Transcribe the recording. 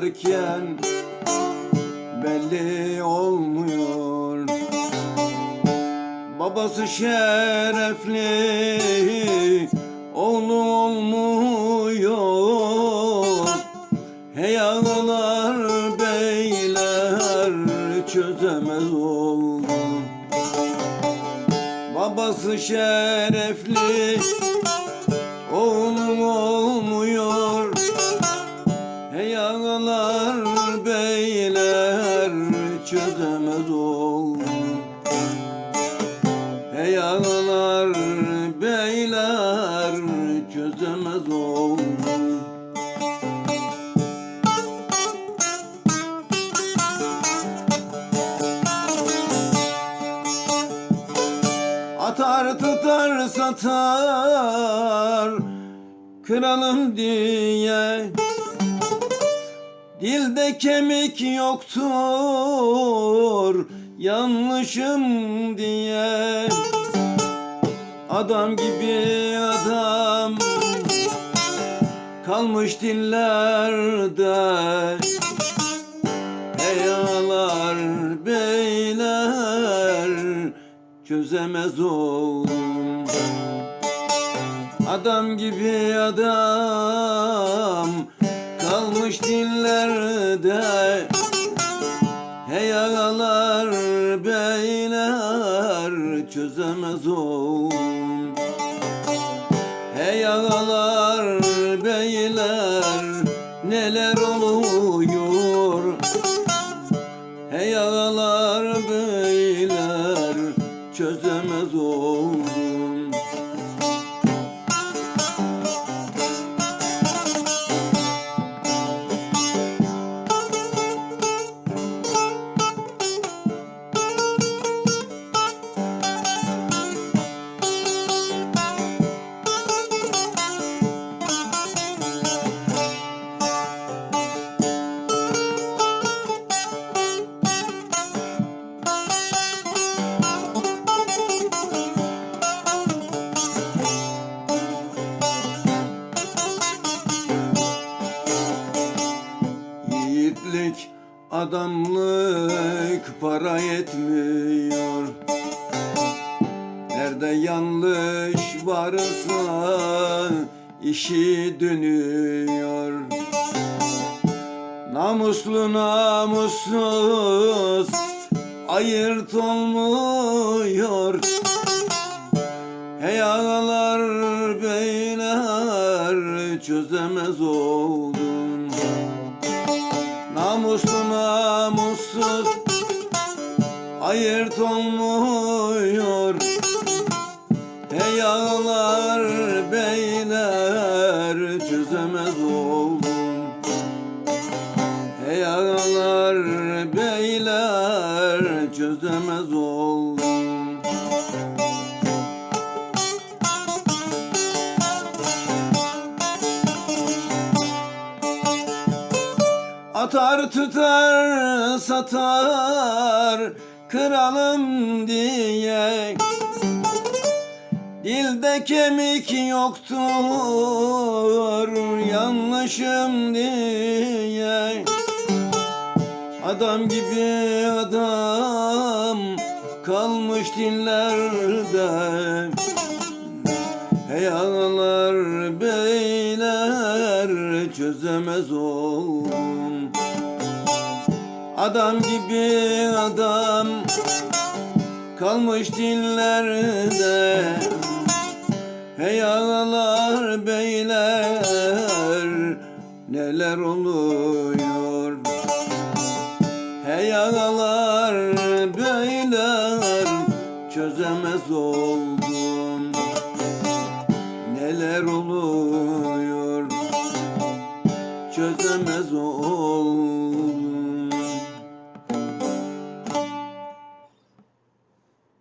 yaşarken belli olmuyor. Babası şerefli oğlu olmuyor Hey ağalar beyler çözemez oldu Babası şerefli oğlu olmuyor satar Kralım diye. Dilde kemik yoktur Yanlışım diye. Adam gibi adam Kalmış dillerde. Eyalar beyler Çözemez oldum Adam gibi adam Kalmış dillerde. Hey ağalar beyler çözemez oldum adamlık para yetmiyor. Nerede yanlış varsa işi dönüyor. Namuslu namussuz ayırt olmuyor. Hey ağalar beyler çözemez oldum Namuslu namussuz ayırt olmuyor Hey ağalar beyler çözemez oldum. Hey ağalar beyler çözemez oldum Atar tutar satar kralım diye. Dilde kemik yoktur yanlışım diye. Adam gibi adam kalmış dillerde. Hey ağalar beyler çözemez oldum Adam gibi adam kalmış dillerde. Hey ağalar beyler neler oluyor? Hey ağalar beyler çözemez oldum. Neler oluyor? Çözemez oldum.